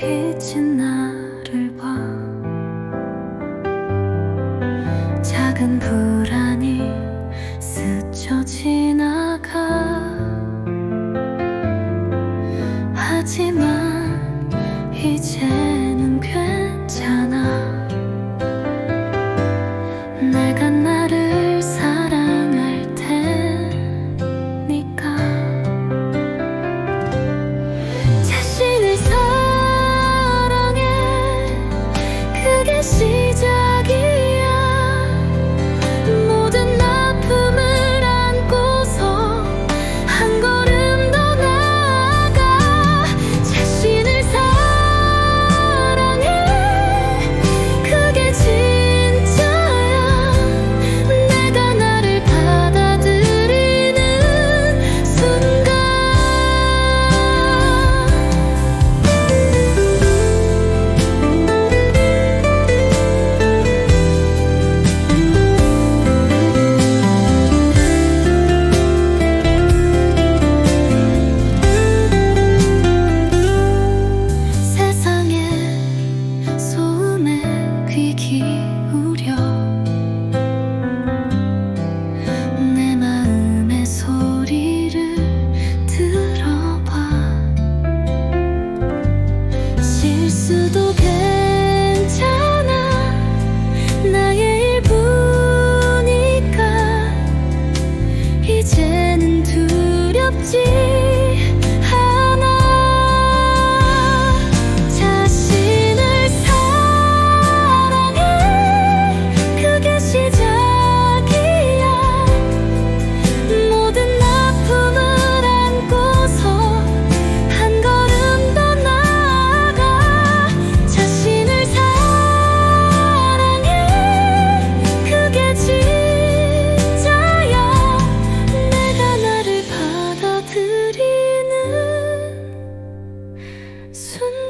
빛이 나를 봐. 작은 불안이 스쳐 지나가. 하지만 이제 수도 괜찮아. 나의 일부니까. 이제는 두렵지. 存